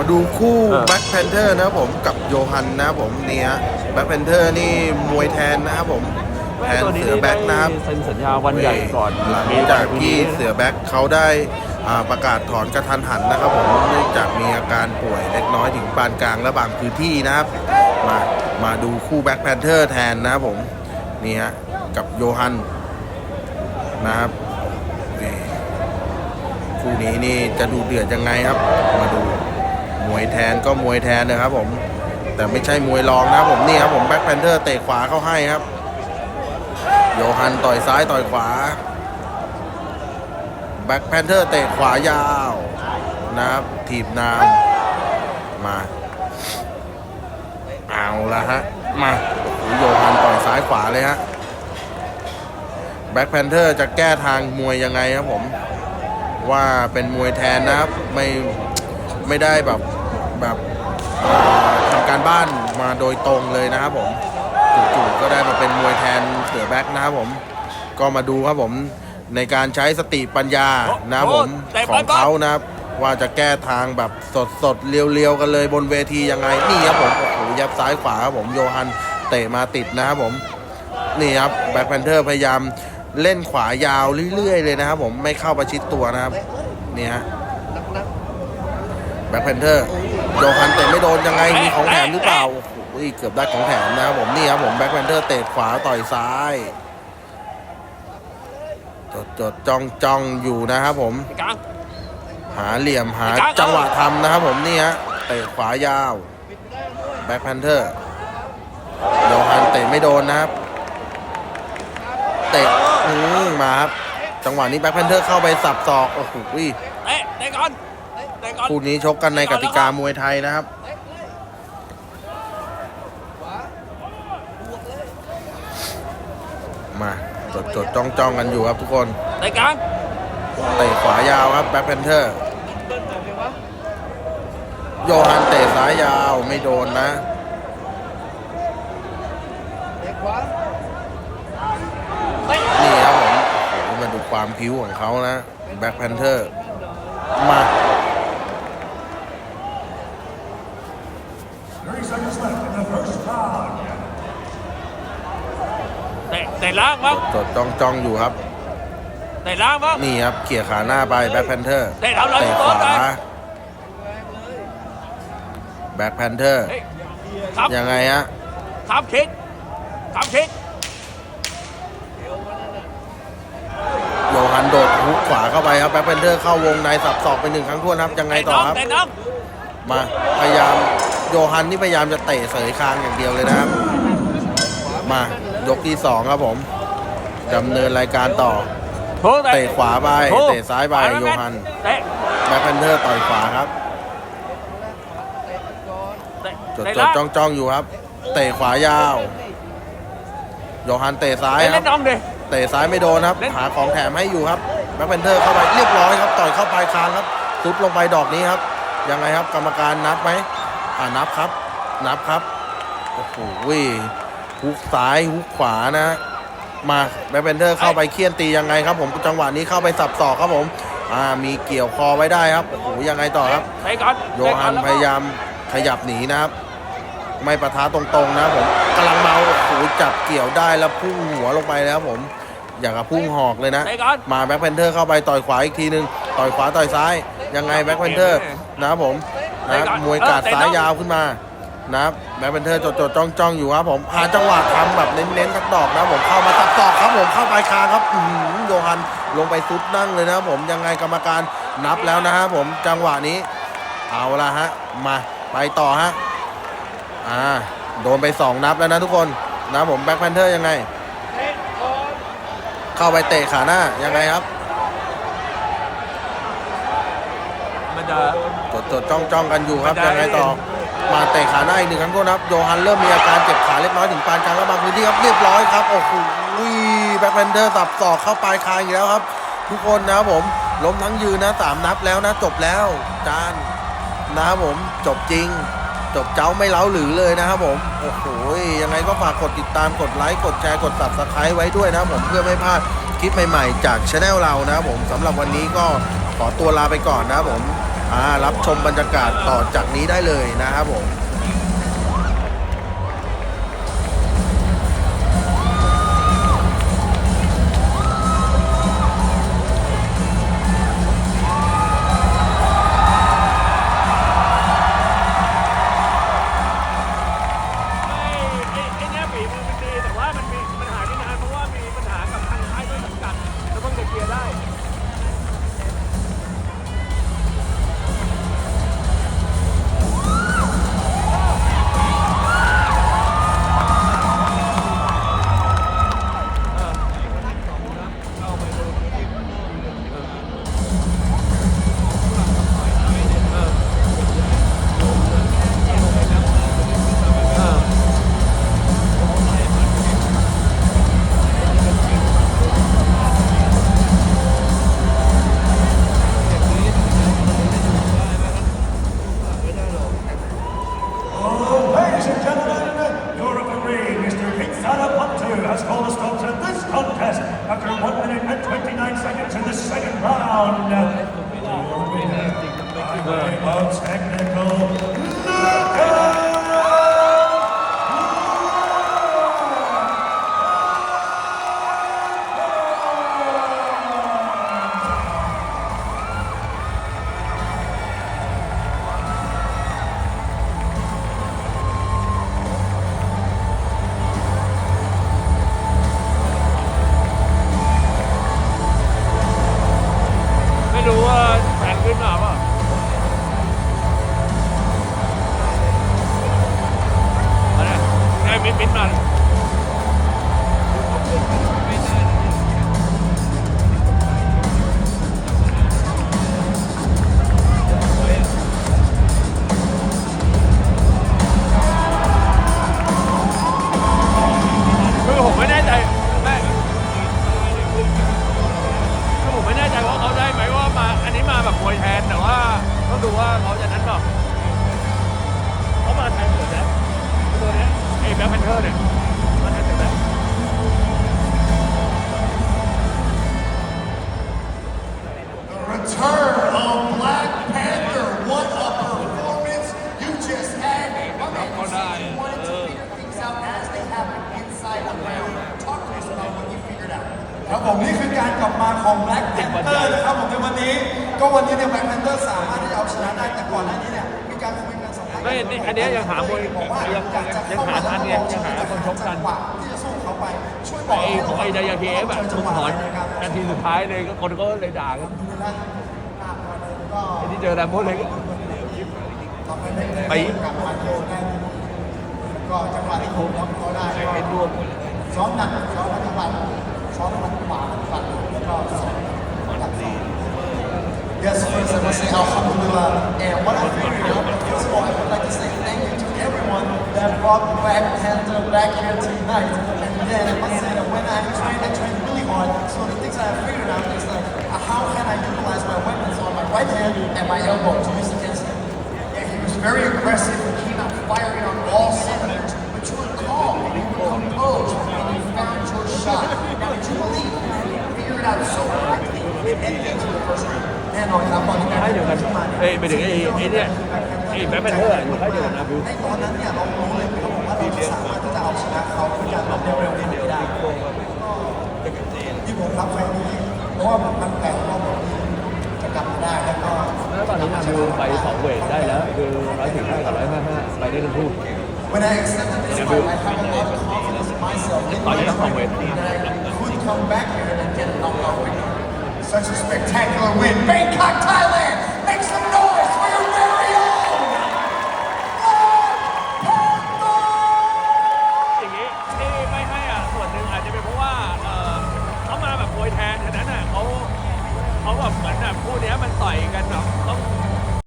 มาดูคู่เออ แบ็คแพนเทอร์นะครับผมกับโยฮันนะครับผมนี่ฮะแบ็คแพนเทอร์นี่มวยแทนนะครับผมแทนตัวนี้เสือแบ็คนะครับได้เซ็นสัญญาวันใหญ่ก่อนหลังจากที่เสือแบ็คเขาได้อ่าประกาศถอนกระทันหันนะครับผมเนื่องจากมีอาการป่วยเล็กน้อยถึงปานกลางและบางพื้นที่นะครับ มามาดูคู่แบ็คแพนเทอร์แทนนะครับผมนี่ฮะกับโยฮันนะครับนี่ คู่นี้นี่จะดูเดือดยังไงครับ มาดูม วยแทนก็มวยแทนนะครับผมแต่ไม่ใช่มวยรองนะครับผมนี่ครับผมแบ็คแพนเทอร์เตะขวาเข้าให้ครับ โยฮันต่อยซ้ายต่อยขวาแบ็คแพนเทอร์เตะขวายาวนะครับถีบนามมาเอาละฮะมาโอ้โหโยฮันต่อยซ้ายขวาเลยฮะแบ็คแพนเทอร์จะแก้ทางมวยยังไงครับผม ว่าเป็นมวยแทนนะครับ ไม่ไม่ได้แบบ แบบเอ่อทำการบ้านมาโดยตรงเลยนะครับผมจู่ๆก็ได้มาเป็นมวยแทนเสือแบ็คนะครับผม ก็มาดูครับผมในการใช้สติปัญญานะครับผมของเขานะครับว่าจะแก้ทางแบบสดๆเรียวๆ กันเลยบนเวทียังไง นี่ครับผมโอ้โหยับซ้ายขวาครับผมโยฮันเตะมาติดนะครับผม นี่ครับแบ็คแพนเทอร์พยายามเล่นขวายาวเรื่อยๆ เลยนะครับผมไม่เข้าประชิดตัวนะครับ นี่ฮะแบ็คแพนเทอร์ โยฮันเตะไม่โดนยังไงมีของแถมหรือเปล่าโอ้โหเกือบได้ของแถมนะครับผมนี่ครับผมแบ็คแพนเทอร์เตะขวาต่อยซ้ายจดจดจ้องจ้องอยู่นะครับผมกลางหาเหลี่ยมหาไอ้กลางจังหวะทำนะครับผมนี่ฮะเตะขวายาวแบ็คแพนเทอร์โยฮันเตะไม่โดนนะครับ เตะอืมมาครับจังหวะนี้แบ็คแพนเทอร์เข้าไปสับศอกโอ้โหเตะเตะก่อนเตะก่อน คู่นี้ชกกันในกติกามวยไทยนะครับมาจดจดจ้องจ้องกันอยู่ครับทุกคนเตะกลางเตะขวายาวครับแบ็คแพนเทอร์โยฮันเตะซ้ายยาวไม่โดนนะนี่ครับผมโอ้โหมาดูความผิวของเขานะแบ็คแพนเทอร์มา เตะเตะล่างบ้างจดจ้องจ้องอยู่ครับเตะล่างบ้างนี่ครับเขี่ยขาหน้าไปแบ็คแพนเทอร์เตะเท้าหลังเตะขตัววาไปแบ็คแพนเทอร์เฮ้ยครับยังไงฮะครับคิดครับคิดโยฮันโดดฮุกขวาเข้าไปครับแบ็คแพนเทอร์เข้าวงในสับศอกไปหนึ่งครั้งทวนครับยังไงต่อครับเตะน้องมาพยายามโยฮันนี่พยายามจะเตะเสยคางอย่างเดียวเลยนะครับมา ยกที่สองครับผมดำเนินรายการต่อโถ่เตะเตะขวาไปโถ่เตะซ้ายไปโยฮันเตะแบ็คแพนเทอร์ต่อยขวาครับเตะจดเตะจดล่างจ้องจ้องอยู่ครับ เตะขวายาว โยฮันเตะซ้ายเตะคเล่รับนน้องดิเตะซ้ายไม่โดนครับเล่นหาของแถมให้อยู่ครับแบ็คแพนเทอร์เข้าไปเรียบร้อยครับ ต่อยเข้าปลายคางครับซุดลงไปดอกนี้ครับยังไงครับกรรมการนับไหมอ่านับครับ นับครับโอ้โห ฮุกซ้ายฮุกขวานะ มาแบ็คแพนเทอร์เข้าไปเคี่ยนตียังไงครับผมจังหวะนี้เข้าไปสับศอกครับผมอ่ามีเกี่ยวคอไว้ได้ครับโอ้โหยังไงต่อครับเตะก่อนโยฮันพยายามขยับหนีนะครับ ไม่ประทะตรงๆนะครับผมกำลังเมาโอ้โหจับเกี่ยวได้แล้วพุ่งหัวลงไปแล้วครับผมอย่างกับพุ่งหอกเลยนะเตะก่อนมาแบ็คแพนเทอร์เข้าไปต่อยขวาอีกทีนึง ต่อยขวาต่อยซ้าย ยังไงแบ็คแพนเทอร์นะครับผมนะครับมวยกาดซ้ายยาวขึ้นมา นะครับแบ็คแพนเทอร์จดจดจ้องจ้องอยู่ครับผมหาจังหวะทำแบบเน้นๆสักดอกนะครับผมเข้ามาตัดศอกครับผมเข้าไปคางครับอื้อหือโยฮันลงไปซุดนั่งเลยนะครับผมยังไงกรรมการนับแล้วนะครับผมจังหวะนี้ เอาละฮะมาไปต่อฮะอ่าโดนไปสองนับแล้วนะทุกคนนะผมแบ็คแพนเทอร์ยังไง เข้าไปเตะขาหน้ายังไงครับมันจะจดจดจ้องจ้องกันอยู่ครับไม่ได้ยังไงต่อ มาเตะขาหน้าอีกหนึ่งครั้งโทษนะครับโยฮันเริ่มมีอาการเจ็บขาเล็กน้อยถึงปานกลางและบางพื้นที่ครับเรียบร้อยครับโอ้โหแบ็คแพนเทอร์สับศอกเข้าปลายคางอีกแล้วครับ ทุกคนนะครับผมล้มทั้งยืนนะสามนับแล้วนะจบแล้วจานนะครับผมจบจริง จบเจ้าไม่เล้าหรือเลยนะครับผมโอ้โหยังไงก็ฝากกดติดตามกดไลค์กดแชร์กด subscribe ไว้ด้วยนะผมเพื่อไม่พลาดคลิปใหม่ๆ จากช anel เรานะครับผมสำหรับวันนี้ก็ขอตัวลาไปก่อนนะครับผม รับชมบรรยากาศต่อจากนี้ได้เลยนะครับผม Mount Technical มิดมิดมา ของ Black Panther นะครับผมในวันนี้ ก็วันนี้เนี่ย Black Panther สามารถที่จะเอาชนะได้แต่ก่อนหน้านี้เนี่ยมีการคุยกันสองท่านไม่นี่อันเนี้ยยังหามวยบอกว่ายังอยากจะยังเข้าหามาทันไงยังหาคนชกกันจังหวะที่จะสู้เขาไปช่วยบอกไอ้ของไอ้ไดยาพีเอฟอะจัทุงกหวะถอนนะครับนาทีสุดท้ายเลยก็คนก็เลยด่ากันก็ไอ้ที่เจอแรมโบ้เลยก็ทำให้ได้ไปกลับมาโยนได้ก็จังหวะที่ผมรับเขาได้ก็เป็นรวมซ้อมหนักซ้อมปฏิบัติซ้อมปฏิบัติปฏิบัติแล้วก็ซ้อมหนักซ้อม Yes, first I must say Alhamdulillah. And what I figured out, first of all, I would like to say thank you to everyone that brought Black Panther back here tonight. And then I that when I trained, I trained really hard. So the things I figured out is like, uh, how can I utilize my weapons on my right hand and my elbow to use against him? Yeah, he was very aggressive and came out firing on all cylinders. But you were calm you were composed เอ้ยไปถึงไอ้ไอ้เนี่ยไอ้แบ็คแพนเทอร์อยู่ค่ายเดียวกันนะคือในตอนนั้นเนี่ยเรารู้เลยครับผมว่าเราจะสามารถที่จะเอาชนะเขาด้วยการรับเร็วๆนี้ได้ที่ผมรับไฟนี้เพราะว่ามันมันแปลกว่าผมจะกลับมาได้แล้วก็แล้วตอนนี้นาบิวไปสองเวทได้แล้วคือร้อยสี่ห้ากับร้อยห้าห้าไปได้ทั้งคู่ When I accepted this fight, I have a lot of confidence in myself. In ต่อย my ได้ทั้งสองเวท that I could come back here and get a knockout victory. Such a spectacular win. Bangkok,